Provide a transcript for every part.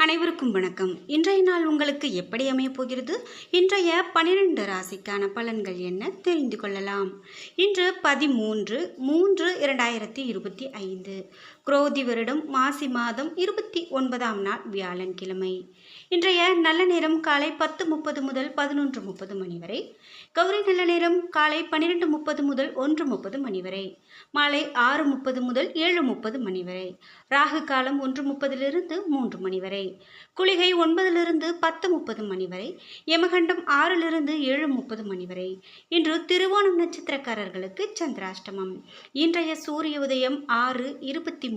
அனைவருக்கும் வணக்கம். இன்றைய நாள் உங்களுக்கு எப்படி அமையப் போகிறது? இன்றைய பனிரெண்டு ராசிக்கான பலன்கள் என்ன? தெரிந்து கொள்ளலாம். இன்று பதிமூன்று மூன்று இரண்டாயிரத்தி இருபத்தி ஐந்து. குரோதி வருடம் மாசி மாதம் இருபத்தி ஒன்பதாம் நாள் வியாழன்கிழமை. இன்றைய நல்ல நேரம் காலை பத்து முப்பது முதல் பதினொன்று முப்பது மணி வரை. கௌரி நல்ல நேரம் காலை பன்னிரெண்டு முப்பது முதல் ஒன்று முப்பது மணி வரை. மாலை ஆறு முப்பது முதல் ஏழு முப்பது மணி வரை. ராகு காலம் ஒன்று முப்பதிலிருந்து மூன்று மணி வரை. குளிகை ஒன்பதிலிருந்து பத்து முப்பது மணி வரை. யமகண்டம் ஆறிலிருந்து ஏழு முப்பது மணி வரை. இன்று திருவோணம் நட்சத்திரக்காரர்களுக்கு சந்திராஷ்டமம். இன்றைய சூரிய உதயம் ஆறு இருபத்தி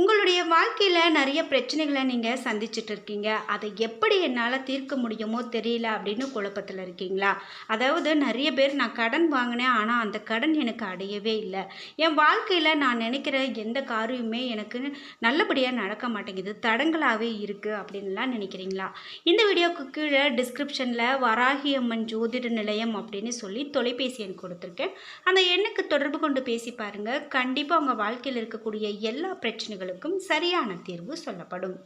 உங்களுடைய வாழ்க்கையில் நிறைய பிரச்சனைகளை நீங்கள் சந்திச்சுட்டு இருக்கீங்க. அதை எப்படி என்னால் தீர்க்க முடியுமோ தெரியல அப்படின்னு குழப்பத்தில் இருக்கீங்களா? அதாவது நிறைய பேர் நான் கடன் வாங்கினேன் ஆனால் அந்த கடன் எனக்கு அடையவே இல்லை. என் வாழ்க்கையில் நான் நினைக்கிற எந்த காரியமே எனக்கு நல்லபடியாக நடக்க மாட்டேங்குது. தடங்களாகவே இருக்குது அப்படின்லாம் நினைக்கிறீங்களா? இந்த வீடியோக்கு கீழே டிஸ்கிரிப்ஷனில் வராகியம்மன் ஜோதிட நிலையம் அப்படின்னு சொல்லி தொலைபேசி எண் கொடுத்துருக்கேன். அந்த எண்ணுக்கு தொடர்பு கொண்டு பேசி பாருங்கள் கண்டிப்பாக உங்கள் வாழ்க்கையில் இருக்கக்கூடிய எல்லா கேள்விகளுக்கும் சரியான தீர்வு சொல்லப்படும்.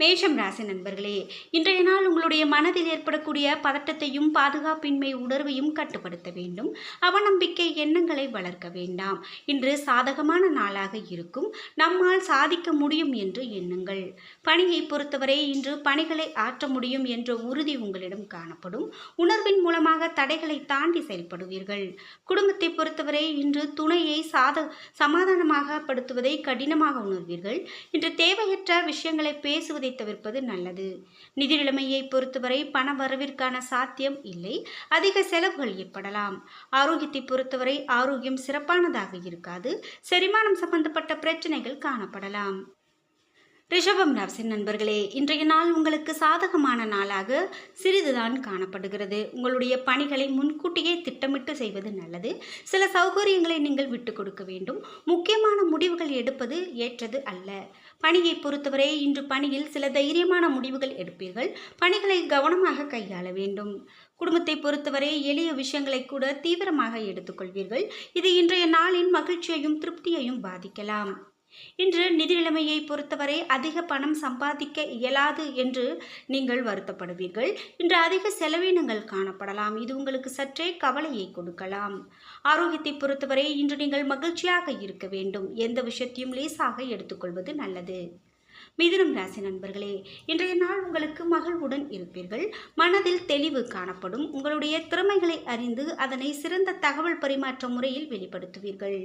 மேஷம் ராசி நண்பர்களே இன்றைய நாள் உங்களுடைய மனதில் ஏற்படக்கூடிய பதட்டத்தையும் பாதுகாப்பின்மை உணர்வையும் கட்டுப்படுத்த வேண்டும். அவநம்பிக்கை எண்ணங்களை வளர்க்க வேண்டாம். இன்று சாதகமான நாளாக இருக்கும். நம்மால் சாதிக்க முடியும் என்று எண்ணுங்கள். பணியை பொறுத்தவரை இன்று பணிகளை ஆற்ற முடியும் என்ற உறுதி உங்களிடம் காணப்படும். உணர்வின் மூலமாக தடைகளை தாண்டி செயல்படுவீர்கள். குடும்பத்தை பொறுத்தவரை இன்று துணையை சாத சமாதானமாக படுத்துவதை கடினமாக உணர்வீர்கள். இன்று தேவையற்ற விஷயங்களை பேசுவதை தவிர்ப்பது நல்லது. நிதி நிலைமையை பொறுத்தவரை பண வரவிற்கான சாத்தியம் இல்லை. அதிக செலவுகள் ஏற்படலாம். ஆரோக்கியத்தை பொறுத்தவரை ஆரோக்கியம் சிறப்பானதாக இருக்காது. செரிமானம் சம்பந்தப்பட்ட பிரச்சனைகள் காணப்படலாம். ரிஷபம் ராசி நண்பர்களே இன்றைய நாள் உங்களுக்கு சாதகமான நாளாக சிறிதுதான் காணப்படுகிறது. உங்களுடைய பணிகளை முன்கூட்டியே திட்டமிட்டு செய்வது நல்லது. சில சௌகரியங்களை நீங்கள் விட்டு கொடுக்க வேண்டும். முக்கியமான முடிவுகள் எடுப்பது ஏற்றது அல்ல. பணியை பொறுத்தவரை இன்று பணியில் சில தைரியமான முடிவுகள் எடுப்பீர்கள். பணிகளை கவனமாக கையாள வேண்டும். குடும்பத்தை பொறுத்தவரை எளிய விஷயங்களை கூட தீவிரமாக எடுத்துக்கொள்வீர்கள். இது இன்றைய நாளின் மகிழ்ச்சியையும் திருப்தியையும் பாதிக்கலாம். இன்று நிதி நிலைமையை பொறுத்தவரை அதிக பணம் சம்பாதிக்க இயலாது என்று நீங்கள் வருத்தப்படுவீர்கள். இன்று அதிக செலவினங்கள் காணப்படலாம். இது உங்களுக்கு சற்றே கவலையை கொடுக்கலாம். ஆரோக்கியத்தை பொறுத்தவரை இன்று நீங்கள் மகிழ்ச்சியாக இருக்க வேண்டும். எந்த விஷயத்தையும் லேசாக எடுத்துக்கொள்வது நல்லது. மிதுனம் ராசி நண்பர்களே இன்றைய நாள் உங்களுக்கு மகிழ்வுடன் இருப்பீர்கள். மனதில் தெளிவு காணப்படும். உங்களுடைய திறமைகளை அறிந்து அதனை சிறந்த தகவல் பரிமாற்ற முறையில் வெளிப்படுத்துவீர்கள்.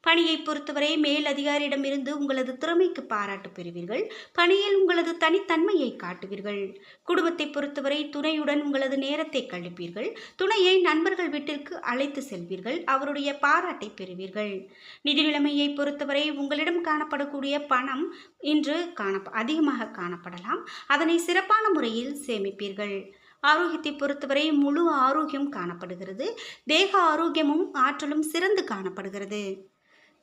பணியை பொறுத்தவரை மேல் அதிகாரியிடமிருந்து உங்களது திறமைக்கு பாராட்டு பெறுவீர்கள். பணியில் உங்களது தனித்தன்மையை காட்டுவீர்கள். குடும்பத்தை பொறுத்தவரை துணையுடன் உங்களது நேரத்தை கழிப்பீர்கள். துணையை நண்பர்கள் வீட்டிற்கு அழைத்து செல்வீர்கள். அவருடைய பாராட்டை பெறுவீர்கள். நிதி நிலைமையை பொறுத்தவரை உங்களிடம் காணப்படக்கூடிய பணம் இன்று காண அதிகமாக காணப்படலாம். அதனை சிறப்பான முறையில் சேமிப்பீர்கள். ஆரோக்கியத்தை பொறுத்தவரை முழு ஆரோக்கியம் காணப்படுகிறது. தேக ஆரோக்கியமும் ஆற்றலும் சிறந்து காணப்படுகிறது.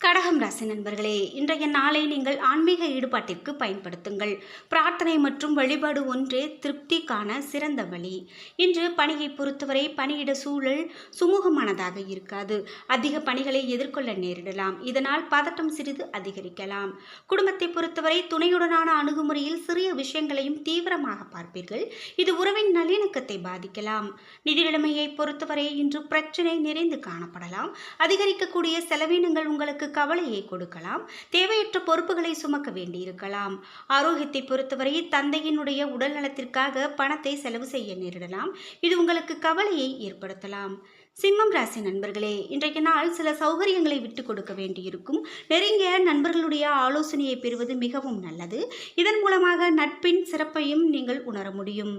கடகம் ராசி நண்பர்களே இன்றைய நாளை நீங்கள் ஆன்மீக ஈடுபாட்டிற்கு பயன்படுத்துங்கள். பிரார்த்தனை மற்றும் வழிபாடு ஒன்றே திருப்திக்கான சிறந்த வழி. இன்று பணியை பொறுத்தவரை பணியிட சூழல் சுமூகமானதாக இருக்காது. அதிக பணிகளை எதிர்கொள்ள நேரிடலாம். இதனால் பதட்டம் சிறிது அதிகரிக்கலாம். குடும்பத்தை பொறுத்தவரை துணையுடனான அணுகுமுறையில் சிறிய விஷயங்களையும் தீவிரமாக பார்ப்பீர்கள். இது உறவின் நல்லிணக்கத்தை பாதிக்கலாம். நிதி நிலைமையை பொறுத்தவரை இன்று பிரச்சனை நிறைந்து காணப்படலாம். அதிகரிக்கக்கூடிய செலவினங்கள் உங்களுக்கு கவலையை கொடுக்கலாம் தேவையற்ற பொறுப்புகளை சுமக்க வேண்டியிருக்கலாம். ஆரோக்கியத்தை பொறுத்தவரை தந்தையினுடைய உடல் நலத்திற்காக பணத்தை செலவு செய்ய நேரிடலாம். இது உங்களுக்கு கவலையை ஏற்படுத்தலாம். சிம்மம் ராசி நண்பர்களே இன்றைய நாள் சில சௌகரியங்களை விட்டு கொடுக்க வேண்டியிருக்கும். நெருங்கிய நண்பர்களுடைய ஆலோசனையை பெறுவது மிகவும் நல்லது. இதன் மூலமாக நட்பின் சிறப்பையும் நீங்கள் உணர முடியும்.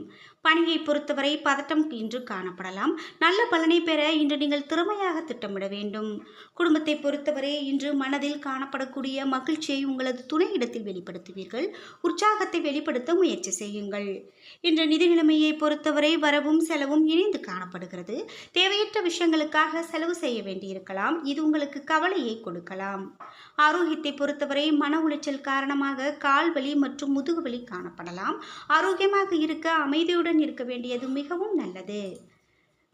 பணியை பொறுத்தவரை பதட்டம் இன்று காணப்படலாம். நல்ல பலனை பெற இன்று நீங்கள் திறமையாக திட்டமிட வேண்டும். குடும்பத்தை பொறுத்தவரை இன்று மனதில் காணப்படக்கூடிய மகிழ்ச்சியை உங்களது துணையிடத்தில் வெளிப்படுத்துவீர்கள். உற்சாகத்தை வெளிப்படுத்த முயற்சி செய்யுங்கள். இன்று நிதி நிலைமையை பொறுத்தவரை வரவும் செலவும் இணைந்து காணப்படுகிறது. தேவையற்ற விஷயங்களுக்காக செலவு செய்ய வேண்டியிருக்கலாம். இது உங்களுக்கு கவலையை கொடுக்கலாம். ஆரோக்கியத்தை பொறுத்தவரை மன உளைச்சல் காரணமாக கால் வலி மற்றும் முதுகு வலி காணப்படலாம். ஆரோக்கியமாக இருக்க அமைதியுடன் இருக்க வேண்டியது மிகவும் நல்லது.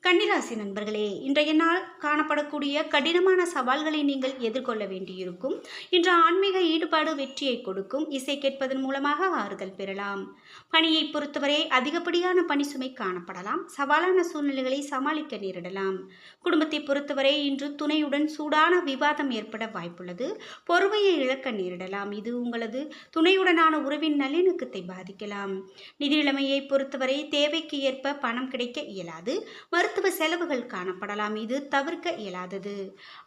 கன்னிராசி நண்பர்களே இன்றைய நாள் காணப்படக்கூடிய கடினமான சவால்களை நீங்கள் எதிர்கொள்ள வேண்டியிருக்கும். இன்று ஆன்மீக ஈடுபாடு வெற்றியை கொடுக்கும். இசை கேட்பதன் மூலமாக ஆறுதல் பெறலாம். பணியை பொறுத்தவரை அதிகப்படியான பணி சுமை காணப்படலாம். சவாலான சூழ்நிலைகளை சமாளிக்க நேரிடலாம். குடும்பத்தை பொறுத்தவரை இன்று துணையுடன் சூடான விவாதம் ஏற்பட வாய்ப்புள்ளது. பொறுமையை இழக்க நேரிடலாம். இது உங்களது துணையுடனான உறவின் நல்லிணக்கத்தை பாதிக்கலாம். நிதி நிலைமையை பொறுத்தவரை தேவைக்கு ஏற்ப பணம் கிடைக்க இயலாது. மருத்துவ செலவுகள் காணப்படலாம். இது தவிர்க்க இயலாதது.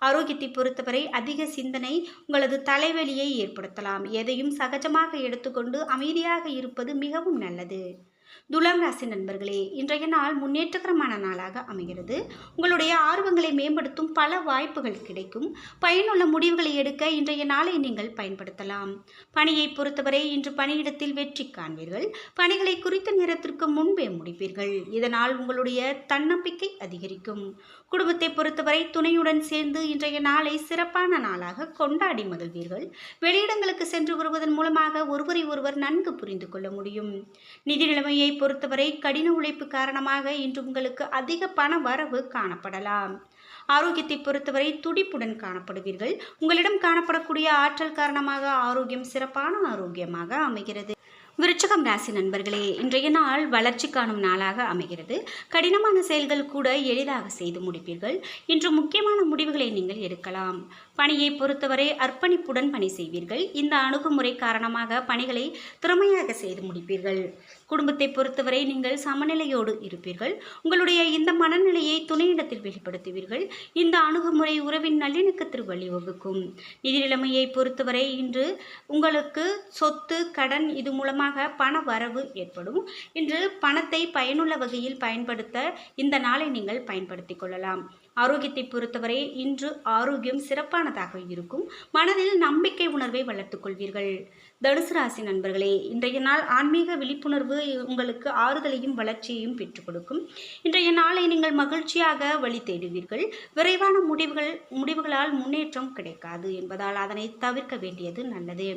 ஆரோக்கியத்தை பொறுத்தவரை அதிக சிந்தனை உங்களது தலைவலியை ஏற்படுத்தலாம். எதையும் சகஜமாக எடுத்துக்கொண்டு அமைதியாக இருப்பது மிகவும் நல்லது. துலாம் ராசி நண்பர்களே இன்றைய நாள் முன்னேற்றகரமான நாளாக அமைகிறது. உங்களுடைய ஆர்வங்களை மேம்படுத்தும் பல வாய்ப்புகள் கிடைக்கும். பயனுள்ள முடிவுகளை எடுக்க இன்றைய நாளை நீங்கள் பயன்படுத்தலாம். பணியை பொறுத்தவரை இன்று பணியிடத்தில் வெற்றி காண்பீர்கள். பணிகளை குறித்த நேரத்திற்கு முன்பே முடிப்பீர்கள். இதனால் உங்களுடைய தன்னம்பிக்கை அதிகரிக்கும். குடும்பத்தை பொறுத்தவரை துணையுடன் சேர்ந்து இன்றைய நாளை சிறப்பான நாளாக கொண்டாடி மகிழ்வீர்கள். வெளியிடங்களுக்கு சென்று வருவதன் மூலமாக ஒருவரை ஒருவர் நன்கு புரிந்து கொள்ள முடியும். நிதி ராசியை பொறுத்தவரை கடின உழைப்பு காரணமாக இன்று உங்களுக்கு அதிக பண வரவு காணப்படலாம். ஆரோக்கியத்தை பொறுத்தவரை துடிப்புடன் காணப்படுவீர்கள். உங்களிடம் காணப்படக்கூடிய ஆற்றல் காரணமாக ஆரோக்கியம் சிறப்பான ஆரோக்கியமாக அமைகிறது. விருச்சகம் ராசி நண்பர்களே இன்றைய நாள் வளர்ச்சி காணும் நாளாக அமைகிறது. கடினமான செயல்கள் கூட எளிதாக செய்து முடிப்பீர்கள். இன்று முக்கியமான முடிவுகளை நீங்கள் எடுக்கலாம். பணியை பொறுத்தவரை அர்ப்பணிப்புடன் பணி செய்வீர்கள். இந்த அணுகுமுறை காரணமாக பணிகளை திறமையாக செய்து முடிப்பீர்கள். குடும்பத்தை பொறுத்தவரை நீங்கள் சமநிலையோடு இருப்பீர்கள். உங்களுடைய இந்த மனநிலையை துணையிடத்தில் வெளிப்படுத்துவீர்கள். இந்த அணுகுமுறை உறவின் நல்லிணக்கத்திற்கு வழிவகுக்கும். நிதி நிலைமையை பொறுத்தவரை இன்று உங்களுக்கு சொத்து கடன் இது மூலமாக பண வரவு ஏற்படும். இன்று பணத்தை பயனுள்ள வகையில் பயன்படுத்த இந்த நாளை நீங்கள் பயன்படுத்திக் கொள்ளலாம். ஆரோக்கியத்தை பொறுத்தவரை இன்று ஆரோக்கியம் சிறப்பானதாக இருக்கும். மனதில் நம்பிக்கை உணர்வை வளர்த்துக் கொள்வீர்கள். தனுசு ராசி நண்பர்களே இன்றைய நாள் ஆன்மீக விழிப்புணர்வு உங்களுக்கு ஆறுதலையும் வளர்ச்சியையும் பெற்றுக் கொடுக்கும். இன்றைய நாளை நீங்கள் மகிழ்ச்சியாக வழி தேடுவீர்கள். விரைவான முடிவுகள் முடிவுகளால் முன்னேற்றம் கிடைக்காது என்பதால் அதனை தவிர்க்க வேண்டியது நல்லது.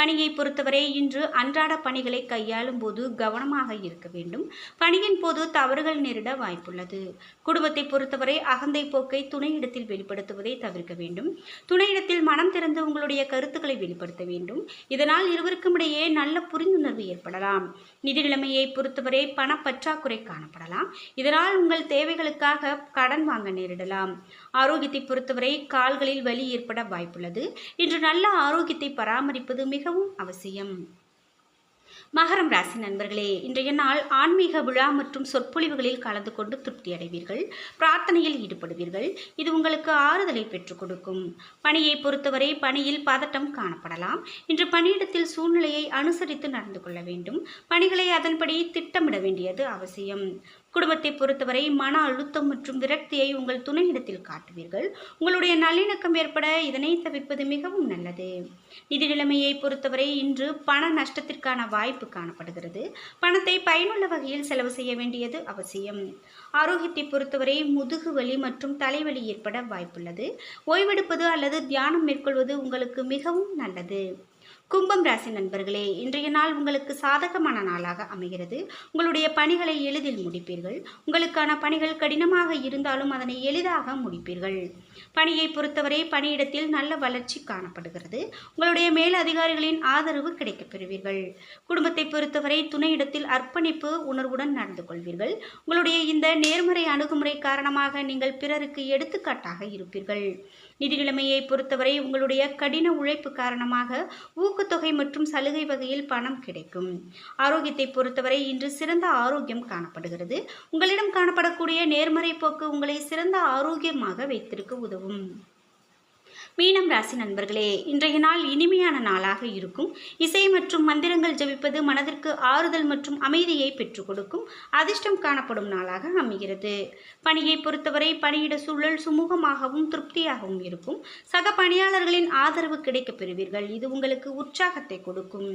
பணியை பொறுத்தவரை இன்று அன்றாட பணிகளை கையாளும் போது கவனமாக இருக்க வேண்டும். பணியின் போது தவறுகள் நேரிட வாய்ப்புள்ளது. குடும்பத்தை பொறுத்தவரை அகந்தை போக்கை துணையிடத்தில் வெளிப்படுத்துவதை தவிர்க்க வேண்டும். துணையிடத்தில் மனம் திறந்து உங்களுடைய கருத்துக்களை வெளிப்படுத்த வேண்டும். இதனால் இருவருக்கும் இடையே நல்ல புரிந்துணர்வு ஏற்படலாம். நிதி நிலைமையை பொறுத்தவரை பணப்பற்றாக்குறை காணப்படலாம். இதனால் உங்கள் தேவைகளுக்காக கடன் வாங்க நேரிடலாம். ஆரோக்கியத்தை பொறுத்தவரை கால்களில் வலி ஏற்பட வாய்ப்புள்ளது. இன்று நல்ல ஆரோக்கியத்தை பராமரிப்பது மிகவும் அவசியம். மகரம் ராசி நண்பர்களே இன்றைய நாள் ஆன்மீக விழா மற்றும் சொற்பொழிவுகளில் கலந்து கொண்டு திருப்தி அடைவீர்கள் பிரார்த்தனையில் ஈடுபடுவீர்கள் இது உங்களுக்கு ஆறுதலை பெற்றுக் கொடுக்கும். பணியை பொறுத்தவரை பணியில் பதட்டம் காணப்படலாம். இன்று பணியிடத்தில் சூழ்நிலையை அனுசரித்து நடந்து கொள்ள வேண்டும். பணிகளை அதன்படி திட்டமிட வேண்டியது அவசியம். குடும்பத்தை பொறுத்தவரை மன அழுத்தம் மற்றும் விரக்தியை உங்கள் துணையிடத்தில் காட்டுவீர்கள். உங்களுடைய நல்லிணக்கம் ஏற்பட இதனை தவிர்ப்பது மிகவும் நல்லது. நிதி நிலைமையை பொறுத்தவரை இன்று பண நஷ்டத்திற்கான வாய்ப்பு காணப்படுகிறது. பணத்தை பயனுள்ள வகையில் செலவு செய்ய வேண்டியது அவசியம். ஆரோக்கியத்தை பொறுத்தவரை முதுகு வலி மற்றும் தலைவலி ஏற்பட வாய்ப்புள்ளது. ஓய்வெடுப்பது அல்லது தியானம் மேற்கொள்வது உங்களுக்கு மிகவும் நல்லது. கும்பம் ராசி நண்பர்களே இன்றைய நாள் உங்களுக்கு சாதகமான நாளாக அமைகிறது. உங்களுடைய பணிகளை எளிதில் முடிப்பீர்கள். உங்களுக்கான பணிகள் கடினமாக இருந்தாலும் அதனை எளிதாக முடிப்பீர்கள். பணியை பொறுத்தவரை பணியிடத்தில் நல்ல வளர்ச்சி காணப்படுகிறது. உங்களுடைய மேல் அதிகாரிகளின் ஆதரவு கிடைக்கப் பெறுவீர்கள் குடும்பத்தை பொறுத்தவரை துணையிடத்தில் அர்ப்பணிப்பு உணர்வுடன் நடந்து கொள்வீர்கள். உங்களுடைய இந்த நேர்மறை அணுகுமுறை காரணமாக நீங்கள் பிறருக்கு எடுத்துக்காட்டாக இருப்பீர்கள். நிதி நிலைமையை பொறுத்தவரை உங்களுடைய கடின உழைப்பு காரணமாக ஊக்கத்தொகை மற்றும் சலுகை வகையில் பணம் கிடைக்கும். ஆரோக்கியத்தை பொறுத்தவரை இன்று சிறந்த ஆரோக்கியம் காணப்படுகிறது. உங்களிடம் காணப்படக்கூடிய நேர்மறை போக்கு உங்களை சிறந்த ஆரோக்கியமாக வைத்திருக்க உதவும். மீனம் ராசி நண்பர்களே இன்றைய நாள் இனிமையான நாளாக இருக்கும். இசை மற்றும் மந்திரங்கள் ஜபிப்பது மனதிற்கு ஆறுதல் மற்றும் அமைதியை பெற்றுக் கொடுக்கும் அதிர்ஷ்டம் காணப்படும் நாளாக அமைகிறது. பணியை பொறுத்தவரை பணியிட சூழல் சுமூகமாகவும் திருப்தியாகவும் இருக்கும். சக பணியாளர்களின் ஆதரவு கிடைக்கப் பெறுவீர்கள். இது உங்களுக்கு உற்சாகத்தை கொடுக்கும்.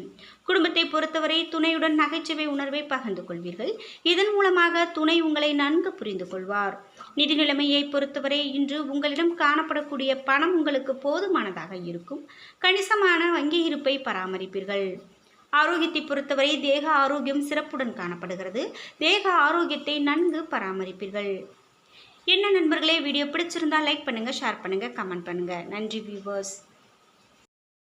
குடும்பத்தை பொறுத்தவரை துணையுடன் நகைச்சுவை உணர்வை பகிர்ந்து கொள்வீர்கள். இதன் மூலமாக துணை உங்களை நன்கு புரிந்து கொள்வார். நிதி நிலைமையை பொறுத்தவரை இன்று உங்களிடம் காணப்படக்கூடிய பணம் உங்களுக்கு போதுமானதாக இருக்கும். கணிசமான வங்கி இருப்பை பராமரிப்பீர்கள். ஆரோக்கியத்தை பொறுத்தவரை தேக ஆரோக்கியம் சிறப்புடன் காணப்படுகிறது. தேக ஆரோக்கியத்தை நன்கு பராமரிப்பீர்கள். என்ன நண்பர்களே வீடியோ பிடிச்சிருந்தால் லைக் பண்ணுங்கள் ஷேர் பண்ணுங்கள் கமெண்ட் பண்ணுங்கள் நன்றி வியூவர்ஸ்